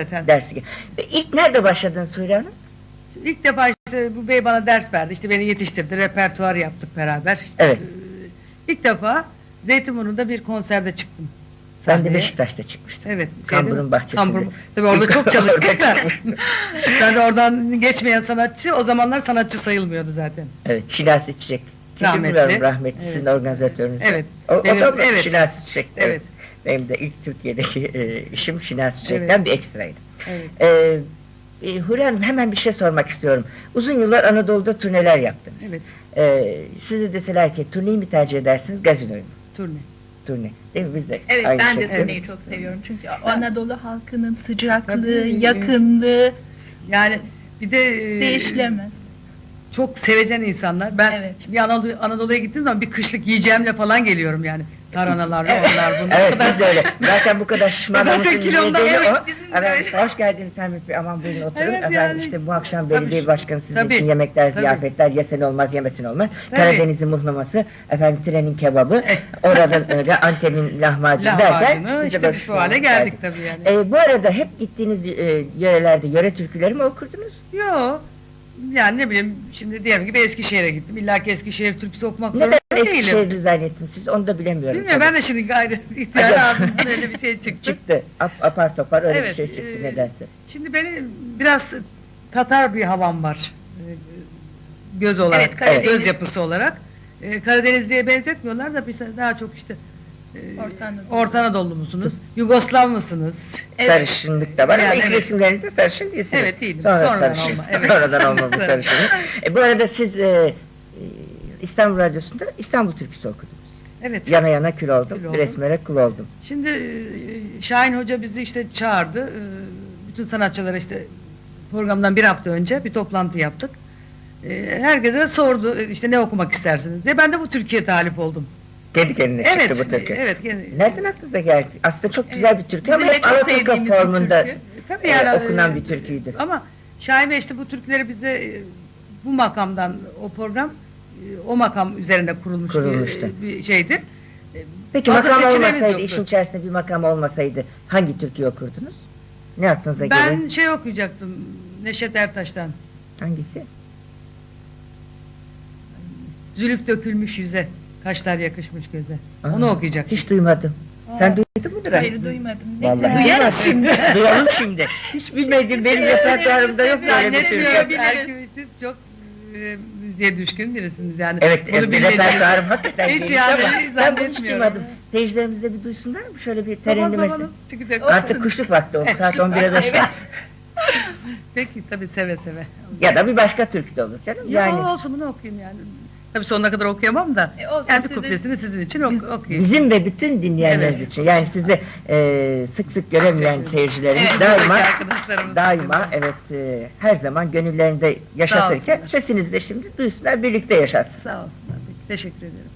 zaten. dersi. İlk nerede başladın Suriye Hanım? İlk defa işte bu bey bana ders verdi. İşte beni yetiştirdi. Repertuar yaptık beraber. Evet. Ee, İlk defa Zeytinburnu'nda bir konserde çıktım. Ben de Sahneye. Beşiktaş'ta çıkmıştım. Evet. Kamburun şeyde- bahçesinde. Kamburun- Tabii orada çok çalıştık da. ben de oradan geçmeyen sanatçı, o zamanlar sanatçı sayılmıyordu zaten. Evet, Şinasi Çiçek. Rahmetli. rahmetli Evet. sizin organizatörünüz. Evet. O, o Benim- da evet. Şinasi Çiçek'ti. Evet. Benim de ilk Türkiye'deki e, işim Şinasi Çiçek'ten Evet. bir ekstraydı. Evet. Ee, e, Hanım hemen bir şey sormak istiyorum. Uzun yıllar Anadolu'da turneler yaptınız. Evet. Ee, size deseler ki turneyi mi tercih edersiniz, gazinoyu mu? Turne. Turne. Değil mi? Biz de Evet aynı ben de şekilde- turneyi çok seviyorum çünkü Anadolu halkının sıcaklığı, Tabii. yakınlığı Yani bir de e, değişilemez. çok sevecen insanlar. Ben Evet. bir Anadolu, Anadolu'ya gittiğim zaman bir kışlık yiyeceğimle falan geliyorum yani. Tarhanalarla onlar bunlar. Evet biz de öyle. Zaten bu kadar şişman Zaten nedeni evet, o. bizim öyle. hoş geldiniz Hamit Bey. Aman buyurun oturun. Evet, Efendim yani. işte bu akşam belediye başkanı sizin tabii, için yemekler, tabii. ziyafetler, yesen olmaz, yemesin olmaz. Tabii. Karadeniz'in muhlaması, efendim trenin kebabı, oradan öyle Antep'in lahmacunu derken Lahmacunu işte biz şu hale geldik tabii yani. Ee, bu arada hep gittiğiniz e, yörelerde yöre türküleri mi okurdunuz? Yo. Yani ne bileyim şimdi diyelim gibi Eskişehir'e gittim. İlla ki Eskişehir türküsü okumak Neden zorunda değilim. Eskişehir'i zannettiniz siz onu da bilemiyorum. Bilmiyorum ben de şimdi gayri ihtiyar ağzımdan öyle bir şey çıktı. Çıktı. Ap, apar topar öyle bir Evet, şey çıktı e, nedense. Şimdi benim biraz Tatar bir havam var. Ee, Göz olarak, Evet, Karadeniz. göz yapısı olarak. Ee, Karadenizli'ye benzetmiyorlar da biz daha çok işte e, Orta Anadolu. Orta Anadolu musunuz? Yugoslav mısınız? Evet. Sarışınlık da var ama Yani ilk evet. resimlerinizde sarışın değilsiniz. Evet, değilim. Sonra Sonradan sarışın. olma, evet. Sonradan olma bu sarışınlık. E, bu arada siz e, e, İstanbul Radyosu'nda İstanbul türküsü okudunuz. Evet. Yana yana kül oldum, Kül oldum. resmere kul oldum. Şimdi e, Şahin Hoca bizi işte çağırdı. E, Bütün sanatçılara işte programdan bir hafta önce bir toplantı yaptık. E, Herkese sordu işte ne okumak istersiniz diye. Ben de bu Türkiye talip oldum. Kendi kendine Evet. çıktı bu türkü. Evet. gene- Nereden aklınıza geldi? Aslında çok güzel bir türkü ama hep Alaturka formunda türkü. Tabii e, yani, okunan e, bir türküydü. Ama Şahin işte bu türküleri bize e, bu makamdan o program e, o makam üzerinde kurulmuş Kurulmuştu. bir, bir şeydi. Peki fazla makam olmasaydı, yoktu. işin içerisinde bir makam olmasaydı hangi türküyü okurdunuz? Ne aklınıza gelir? Ben şey okuyacaktım Neşet Ertaş'tan. Hangisi? Zülüf dökülmüş yüze, kaşlar yakışmış göze. Aa, Onu okuyacak. Hiç duymadım. Sen duydun mu Duran? Hayır duymadım. Ne Vallahi. Duyarız şimdi. Duyalım şimdi. Hiç bilmedim. Benim repertuarımda yok böyle bir türkü. Biliriz. Erkü siz çok e, müziğe düşkün birisiniz yani. Evet, Bunu e, bilmediğim- repertuarım hakikaten Hiç geniş yani ama ben bunu hiç duymadım. Seyircilerimiz de bir duysunlar mı? Şöyle bir Zaman terennümesi. zaman çıkacak. Artık kuşluk vakti oldu. Saat 11'e de şu an. Peki tabii seve seve. Ya da bir başka türkü de olur canım. Ya Yani olsun bunu okuyayım yani. Tabii sonuna kadar okuyamam da. E, olsun, yani bir sizin- kuplesini sizin için ok- okuyayım. bizim ve bütün dinleyenlerimiz Evet. için. Yani sizi e, sık sık göremeyen seyircilerimiz Evet, daima arkadaşlarımız daima için. evet e, her zaman gönüllerinde yaşatırken olsunlar. sesinizi de şimdi duysunlar birlikte yaşatsın. Sağ olsunlar. Peki, teşekkür ederim.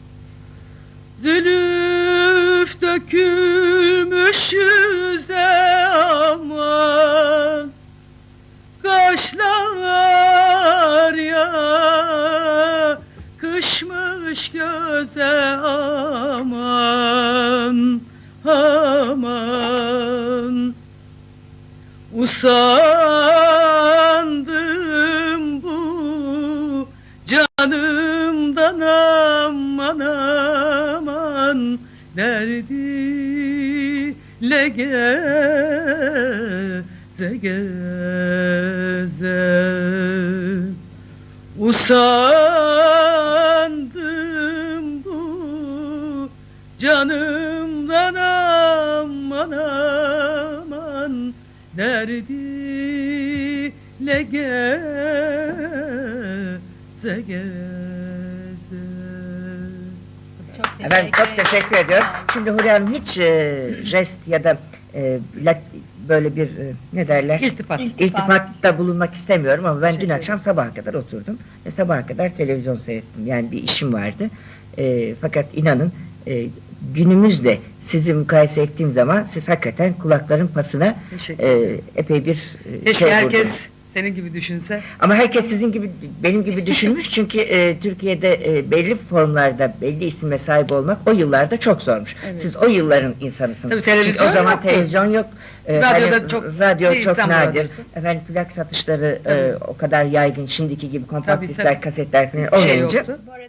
Zülüf dökülmüş yüze aman kışmış göze aman aman. Usandım bu canımdan aman aman. Derdiyle geze geze. Usandım canımdan aman aman Derdiyle geze geze Çok Efendim çok teşekkür ediyorum. Şimdi Hülya Hanım hiç e, jest ya da e, lat- böyle bir e, ne derler? İltifat. İltifatta bulunmak istemiyorum ama ben dün Teşekkür akşam sabaha kadar oturdum ve sabaha kadar televizyon seyrettim. Yani bir işim vardı. E, fakat inanın e, günümüzde sizi mukayese ettiğim zaman siz hakikaten kulakların pasına Teşekkür e, epey bir e, Keşke şey herkes vurdunuz. senin gibi düşünse. Ama herkes sizin gibi, benim gibi düşünmüş çünkü e, Türkiye'de e, belli formlarda, belli isime sahip olmak o yıllarda çok zormuş. Evet. Siz o yılların insanısınız. Tabii televizyon Çünkü o zaman yoktu. televizyon yok. E, Radyoda hani çok- radyo çok nadir. radyosu. Efendim plak satışları e, o kadar yaygın şimdiki gibi kompakt Tabii, diskler, tabii. kasetler falan şey olmayınca yoktu. Arada